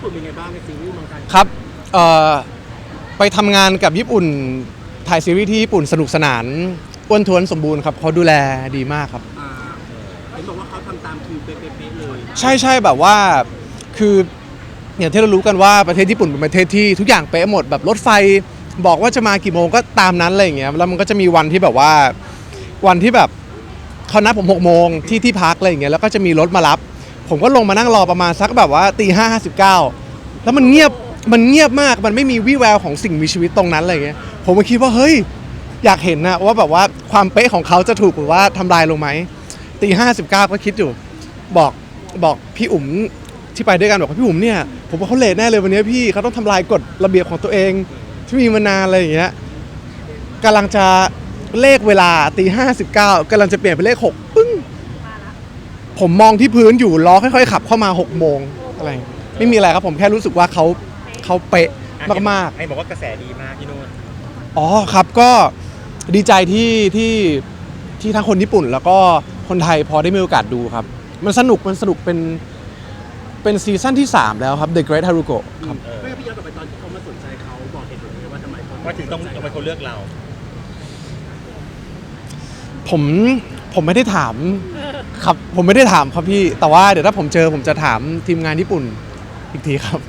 ญี่ปุ่นเป็นไงบ้างในซีรีส์เมืองไทยครับเอ่อไปทำงานกับญี่ปุ่นถ่ายซีรีส์ที่ญี่ปุ่นสนุกสนานอ้วนท้วนสมบูรณ์ครับเขาดูแลดีมากครับ อ่าเห็นบอกว่าเขาทำตามคิวเป๊ะๆเลยใช่ใช่แบบว่าคืออย่างที่เรารู้กันว่าประเทศญี่ปุ่นเป็นประเทศที่ทุกอย่างเป๊ะหมดแบบรถไฟบอกว่าจะมากี่โมงก็ตามนั้นอะไรอย่างเงี้ยแล้วมันก็จะมีวันที่แบบว่าวันที่แบบเขานัดผมหกโมงที่ที่พักอะไรอย่างเงี้ยแล้วก็จะมีรถมารับ ผมก็ลงมานั่งรอประมาณสักแบบว่าตีห้าห้าสิบเก้าแล้วมันเงียบมันเงียบมากมันไม่มีวี่แววของสิ่งมีชีวิตตรงนั้นอะไรอย่างเงี้ยผมก็คิดว่าเฮ้ยอยากเห็นนะว่าแบบว่าความเป๊ะของเขาจะถูกหรือว่าทำลายลงไหมตีห้าสิบเก้าก็คิดอยู่บอกบอกพี่อุ๋มที่ไปด้วยกันบอกว่าพี่อุ๋มเนี่ยผมว่าเขาเลทแน่เลยวันนี้พี่เขาต้องทำลายกฎระเบียบของตัวเองที่มีมานานอะไรอย่างเงี้ยกำลังจะเลขเวลาตีห้าสิบเก้ากำลังจะเปลี่ยนเป็นเลขหก ผมมองที่พื้นอยู่ล้อค่อยๆขับเข้ามาหกโมงอะไรไม่มีอะไรครับผมแค่รู้สึกว่าเขาเขาเป๊ะมากๆ ไอ้บอกว่ากระแสดีมากที่นู่นอ๋อครับก็ดีใจที่ที่ที่ทั้งคนญี่ปุ่น แล้วก็คนไทยพอได้มีโอกาสดูครับ มันสนุกมันสนุกเป็นเป็นซีซั่นที่ 3 แล้วครับ The Great Haruko ครับเออไม่พี่ย้อนกลับไปตอนที่เขามาสนใจเขาบอกเหตุผลเลยว่าทำไมเขาว่าถึงต้องทำไมเขาเลือกเรา ผมผมไม่ได้ถาม ครับผมไม่ได้ถามครับพี่แต่ว่าเดี๋ยวถ้าผมเจอผมจะถามทีมงานญี่ปุ่นอีกทีครับ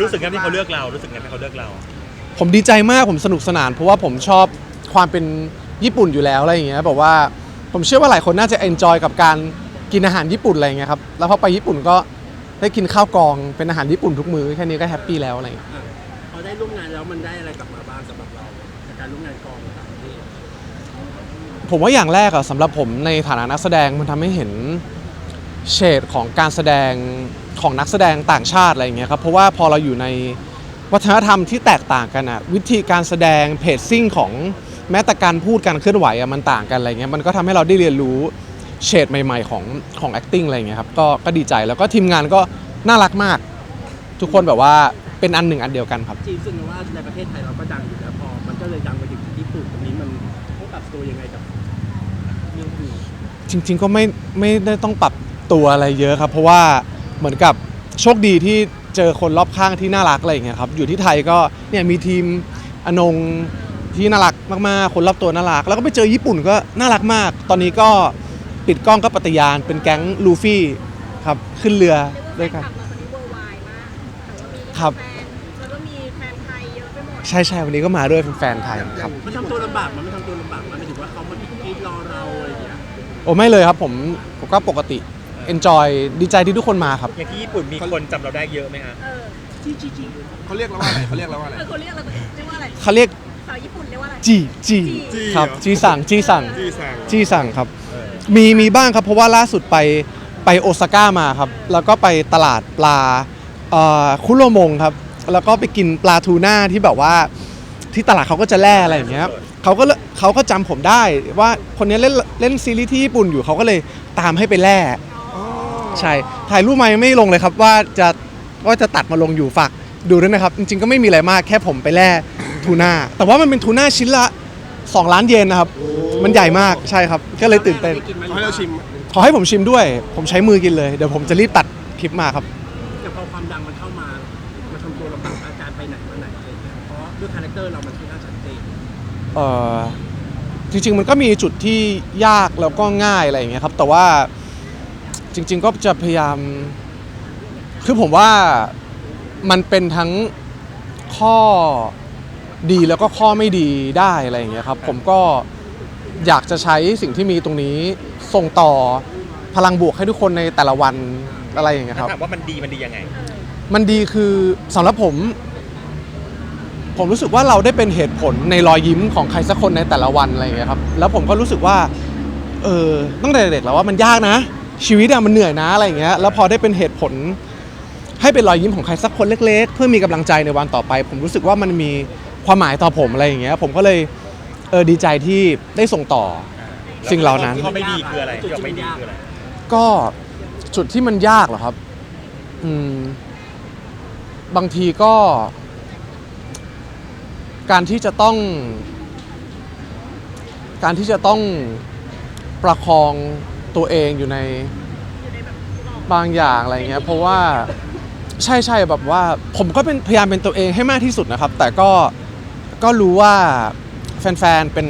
รู้สึกไงที่เขาเลือกเรา รู้สึกไงที่เขาเลือกเรา ผมดีใจมากผมสนุกสนาน เพราะว่าผมชอบความเป็นญี่ปุ่นอยู่แล้วอะไรอย่างเงี้ยแบบว่าผมเชื่อว่าหลายคนน่าจะเอนจอยกับการกินอาหารญี่ปุ่นอะไรอย่างเงี้ยครับแล้วพอไปญี่ปุ่นก็ได้กินข้าวกองเป็นอาหารญี่ปุ่นทุกมื้อแค่นี้ก็แฮปปี้แล้วอะไรอย่างเงี้ยอะพอได้ร่วมงานแล้วมันได้อะไรกลับมาบ้างสำหรับเราจากการร่วมงานกองต่างประเทศ ผมว่าอย่างแรกอะสำหรับผมในฐานะนักแสดงมันทำให้เห็นเฉดของการแสดงของนักแสดงต่างชาติอะไรอย่างเงี้ยครับเพราะว่าพอเราอยู่ในวัฒนธรรมที่แตกต่างกันอะวิธีการแสดงเพจซิ่งของแม้แต่การพูดการเคลื่อนไหวอะมันต่างกันอะไรเงี้ยมันก็ทำให้เราได้เรียนรู้เฉดใหม่ๆของของ acting อะไรเงี้ยครับก็ก็ดีใจแล้วก็ทีมงานก็น่ารักมาก ทุกคนแบบว่าเป็นอันหนึ่งอันเดียวกันครับ จีนซึ่งว่าในประเทศไทยเราก็ดังอยู่แล้วพอ มันก็เลยดังไปถึงญี่ปุ่นตรงนี้มัน ปรับตัวยังไงกับเรื่องอื่นจริง ๆ ก็ไม่ไม่ได้ต้องปรับตัวอะไรเยอะครับ เพราะว่าเหมือนกับโชคดีที่เจอคนรอบข้างที่น่ารักอะไรอย่างเงี้ยครับ อยู่ที่ไทยก็เนี่ยมีทีมอนงที่น่ารักมากๆ คนรอบตัวน่ารัก แล้วก็ไปเจอญี่ปุ่นก็น่ารักมาก ตอนนี้ก็ปิดกล้องก็ปฏิญาณเป็นแก๊งลูฟี่ครับขึ้นเรือด้วยกันครับแล้วก็มีแฟนไทยเยอะไปหมด ใช่ใช่วันนี้ก็มาด้วยเป็นแฟนไทยครับ มันทำตัวลำบากมันไม่ทำตัวลำบากมันหมายถึงว่าเขามาคิดรอเราอะไรอย่างเงี้ยโอ้ไม่เลยครับผมผมก็ปกติ enjoy ดีใจที่ทุกคนมาครับ อย่างที่ญี่ปุ่นมีคนจำเราได้เยอะไหมฮะ เออจีจีจีเขาเรียกเราว่าอะไรเขาเรียกเราว่าอะไร เออเขาเรียกอะไรเรียกว่าอะไรเขาเรียกสาวญี่ปุ่นเรียกว่าอะไร จีจีจีครับเหรอจีสั่งจีสั่งที่สั่งจีสั่งครับ เออมีมีบ้างครับ เพราะว่าล่าสุดไปไปโอซาก้ามาครับ แล้วก็ไปตลาดปลาเอ่อคุโรมงครับ แล้วก็ไปกินปลาทูน่าที่แบบว่าที่ตลาดเขาก็จะแล่อะไรอย่างเงี้ยเขาก็เลยเขาก็จำผมได้ว่าคนนี้เล่นเล่นซีรีส์ที่ญี่ปุ่นอยู่เขาก็เลยตามให้ไปแล่ใช่ถ่ายรูปมายังไม่ลงเลยครับว่าจะว่าจะตัดมาลงอยู่ฝากดูด้วยนะครับ จริงๆก็ไม่มีอะไรมากแค่ผมไปแล่ทูน่าแต่ว่ามันเป็นทูน่าชิ้นละ 2 ล้านเยนนะครับ มันใหญ่มากใช่ครับ ก็เลยตื่นเต้นได้กินไหมเขาให้เราชิม ขอให้ผมชิมด้วย ผมใช้มือกินเลย เดี๋ยวผมจะรีบตัดคลิปมาครับ แต่พอความดังมัน ไปไหนมาไหนอะไรอย่างเงี้ยเพราะด้วยคาแรคเตอร์เรามันค่อนข้างชัดเจนเอ่อจริง ๆ มันก็มีจุดที่ยากแล้วก็ง่ายอะไรอย่างเงี้ยครับ แต่ว่าจริง ๆ ก็จะพยายาม คือผมว่ามันเป็นทั้งข้อดีแล้วก็ข้อไม่ดีได้อะไรอย่างเงี้ยครับ ผมก็อยากจะใช้สิ่งที่มีตรงนี้ส่งต่อพลังบวกให้ทุกคนในแต่ละวันอะไรอย่างเงี้ยคถ้ารับ ถามว่ามันดีมันดียังไง มันดีคือสำหรับผม ผมรู้สึกว่าเราได้เป็นเหตุผลในรอยยิ้มของใครสักคนในแต่ละวันอะไรอย่างเงี้ยครับแล้วผมก็รู้สึกว่าเออตั้งแต่เด็กแล้วว่ามันยากนะ ชีวิตอะมันเหนื่อยนะอะไรอย่างเงี้ยแล้วพอได้เป็นเหตุผล ให้เป็นรอยยิ้มของใครสักคนเล็ก ๆ เพื่อมีกำลังใจในวันต่อไป ผมรู้สึกว่ามันมีความหมายต่อผมอะไรอย่างเงี้ยผมก็เลยเออดีใจที่ได้ส่งต่อสิ่งเหล่านั้นที่ไม่ดีคืออะไรที่ไม่ดีคืออะไร ก็จุดที่มันยากเหรอครับ อืม บางทีก็ การที่จะต้อง การที่จะต้องประคองตัวเองอยู่ในบางอย่างอะไรเงี้ยเพราะว่าใช่ใช่แบบว่า ผมก็เป็นพยายามเป็นตัวเองให้มากที่สุดนะครับ แต่ก็ก็รู้ว่าแฟนๆเป็น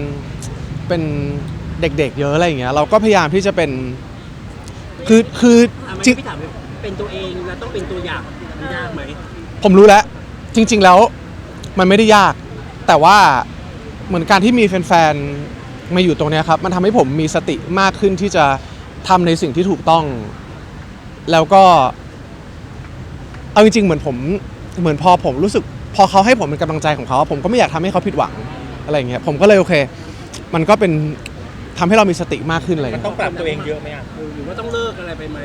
เป็นเด็กๆ เยอะอะไรอย่างเงี้ยเราก็พยายามที่จะเป็นคือคืออะไม่จริงพี่ถามเลยเป็นตัวเองแล้วต้องเป็นตัวอย่างมันยากไหมผมรู้แล้ว จริง ๆ แล้วมันไม่ได้ยาก แต่ว่าเหมือนการที่มีแฟนๆมาอยู่ตรงเนี้ยครับมันทำให้ผมมีสติมากขึ้นที่จะทำในสิ่งที่ถูกต้อง แล้วก็ เอาจริงๆเหมือนผมเหมือนพอผมรู้สึก พอเขาให้ผมเป็นกำลังใจของเขาผมก็ไม่อยากทำให้เขาผิดหวังอะไรอย่างเงี้ยผมก็เลยโอเค มันก็เป็นทำให้เรามีสติมากขึ้นอะไรอย่างมันเงี้ย ต้องปรับตัวเองเยอะไหมอะ หรือว่าต้องเลิกอะไรไปไหม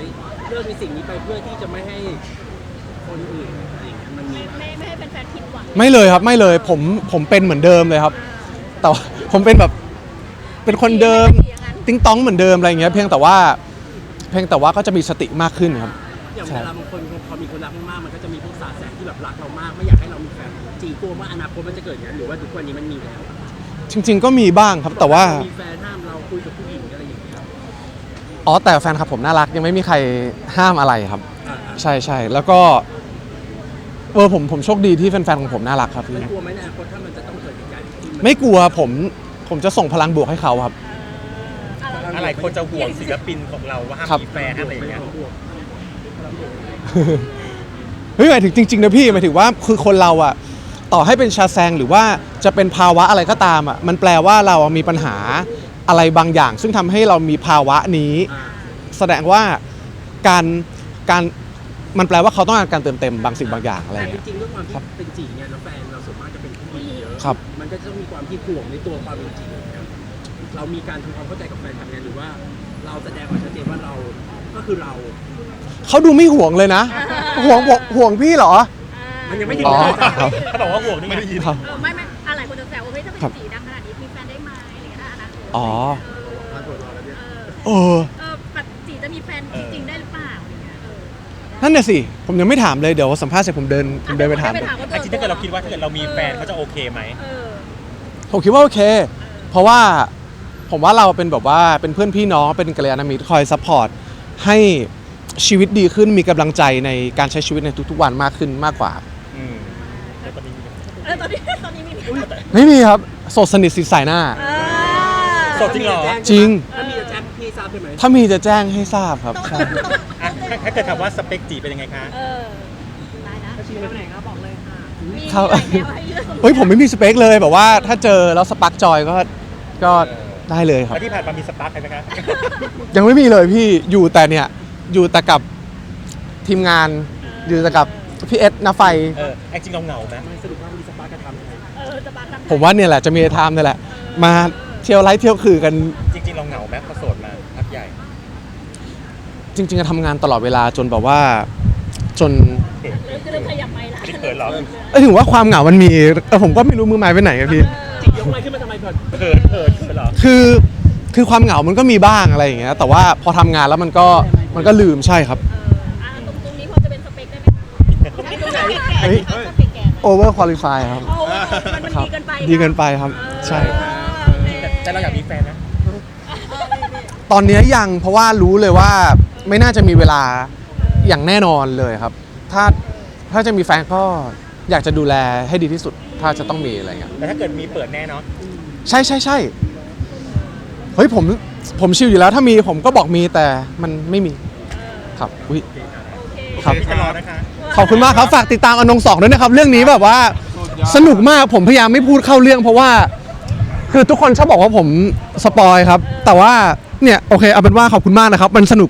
เลิกในสิ่งนี้ไปเพื่อที่จะไม่ให้ คนอื่นอะไรอย่างเงี้ยมันมีไม่ไม่ไม่ให้เป็นแฟนผิดหวังไม่เลยครับไม่เลยผมผมเป็นเหมือนเดิมเลยครับ แต่ว่า ผมเป็นแบบเป็นคนเดิมอย่างนั้นติ้งต้องเหมือนเดิมอะไรอย่างเงี้ยเพียงแต่ว่า เพียงแต่ว่าก็จะมีสติมากขึ้นครับ อย่างใช่เวลาบางคนพอมีคนรักมากๆมันก็จะมีพวกสาแสที่แบบรักเรามากไม่อยากให้เรามีแฟนจีกลัวว่าอนาคตมันจะเกิดอย่างนั้นหรือว่าทุกวันนี้มันมีแล้วจริง ๆ ก็มีบ้างครับแต่ว่ามีแฟนห้ามเราคุยกับผู้หญิงอะไรอย่างเงี้ยอ๋อแต่แฟนคลับผมน่ารักยังไม่มีใครห้ามอะไรครับ อะใช่ใช่แล้วก็ เออผมผมโชคดีที่แฟนๆของผมน่ารักครับพี่มันกลัวไหมในอนาคตถ้ามันจะต้องเกิดเหตุการณ์ที่นไม่กลัวผมผมจะส่งพลังบวกให้เขาครับ อะไรคนจะห่วงศิลปินของเราว่าห้ามครับ มีแฟนอะไรอย่างเงี้ยเฮ้ยหมายถึงจริงๆนะพี่หมายถึงว่าคือคนเราอะต่อให้เป็นชาแซงหรือว่าจะเป็นภาวะอะไรก็ตามอะมันแปลว่าเรามีปัญหาอะไรบางอย่าง ซึ่งทำให้เรามีภาวะนี้อ่าแสดงว่าการการ มันแปลว่าเขาต้องการการเติมเต็มบางสิ่งบางอย่างอะไรแต่อย่างจเงี้ย ริงๆด้วยความครัที่บเป็นจีเนี่ยแล้วแฟนเราส่วนมากจะเป็นผู้หญิงเยอะครับ มันก็จะต้องมีความที่ห่วงในตัวความเป็นจริงนะครับเรามีการทำความเข้าใจกับแฟนทำงานหรือว่า เราแสดงออกชัดเจนว่าเราก็คือเรา เขาดูไม่ห่วงเลยนะ ห่วงห่วงห่วงพี่เหรอ มันยังไม่ถึงอ๋อ เลยจ้ะครับ เขาบอกว่าห่วงนี่ไงครับ เออไม่ไม่อะไรคนจะแซวว่าเฮ้ยถ้าเป็นครับ สีดังขนาดนี้มีแฟนได้ไหมอะไรอย่างเงี้ยนะอนาคตอ๋อ เออเออเออแบบสีจะมีแฟนจริงๆได้หรือเปล่า นั่นน่ะสิผมยังไม่ถามเลยเดี๋ยวสัมภาษณ์เสร็จผมเดินผมเดินไปถามไปเลยถามว่าไอ้จริงถ้าเกิดเราคิดว่าถ้าเกิดเรามีแฟนเขาจะโอเคไหมเออผมคิดว่าโอเค เพราะว่าผมว่าเราเป็นแบบว่าเป็นเพื่อนพี่น้องเป็นกัลยาณมิตรคอยซัพพอร์ตให้ชีวิตดีขึ้นมีกำลังใจในการใช้ชีวิตในทุกๆวันมากขึ้นมากกว่า อืมแต่ตอนนี้เออตอนนี้ตอนนี้มีไม่มีครับโสดสนิทสิสายหน้าเออสดจริงเหรอ จริง ถ้ามีจะแจ้งพี่ทราบใช่ไหมถ้ามีจะแจ้งให้ทราบครับใช่อะถ้า ถ้าเกิดถามว่าสเปคจีเป็นยังไงคะ เออได้นะถ้าชี้ไปไหนก็บอกเลยค่ะมีครับ หลายแนวให้เลือกเฮ้ยผมไม่มีสเปคเลยแบบว่าถ้าเจอแล้วสปักจอยก็ก็ได้เลยครับ แล้วที่ผ่านมามีสปาร์คไหมคะ ยังไม่มีเลยพี่อยู่แต่เนี่ยอยู่แต่กับทีมงาน อยู่แต่กับพี่เอสนาไฟ เออไอ้จริงเราเหงาไหมมันสรุปว่ามีสปาร์กกระทำยังไงเออจะบังคับผมว่าเนี่ยแหละจะมีไทม์นี่แหละ มาเที่ยวไลฟ์เที่ยวคือกันจริงๆเราเหงาไหมพอโสดมาพักใหญ่ จริงๆจะทำงานตลอดเวลาจนแบบว่าจนเขินเริ่มจะเริ่มขยับไปละนี่เขินเหรอเอ้ยถึงว่าความเหงามันมีแต่ผมก็ไม่รู้มือไม้ไปไหนอะพี่จียกไม้ขึ้นมาทำไมก่อนเขินเขินเขินเหรอคือคือความเหงามันก็มีบ้างอะไรอย่างเงี้ยแต่ว่าพอทำงานแล้วมันก็มันก็ลืมใช่ครับเอออะตรงตรงนี้พอจะเป็นสเปคได้ไหมคะเฮ้ยเออสเปคแก่ over qualify ครับ โอ้มันมันครับดีเกินไปดีเกินไปครับ ใช่ แต่แต่เราอยากมีแฟนนะ ตอนเนี้ยยังเพราะว่ารู้เลยว่า ไม่น่าจะมีเวลาอย่างแน่นอนเลยครับ ถ้าถ้าจะมีแฟนก็อยากจะดูแลให้ดีที่สุด ถ้าจะต้องมีอะไรเงี้ยแต่ถ้าเกิดมีเปิดแน่เนาะใช่ใช่ใช่เฮ้ยผมผมชิลอยู่แล้ว ถ้ามีผมก็บอกมีแต่มันไม่มีครับอุ้ย ครับ พี่จะรอนะคะขอบคุณมากครับ ฝากติดตามอนงสองด้วยนะครับ เรื่องนี้แบบว่าสนุกมากผมพยายามไม่พูดเข้าเรื่อง เพราะว่า คือทุกคนชอบบอกว่าผมสปอยครับ แต่ว่าเนี่ยโอเคเอาเป็นว่าขอบคุณมากนะครับ มันสนุก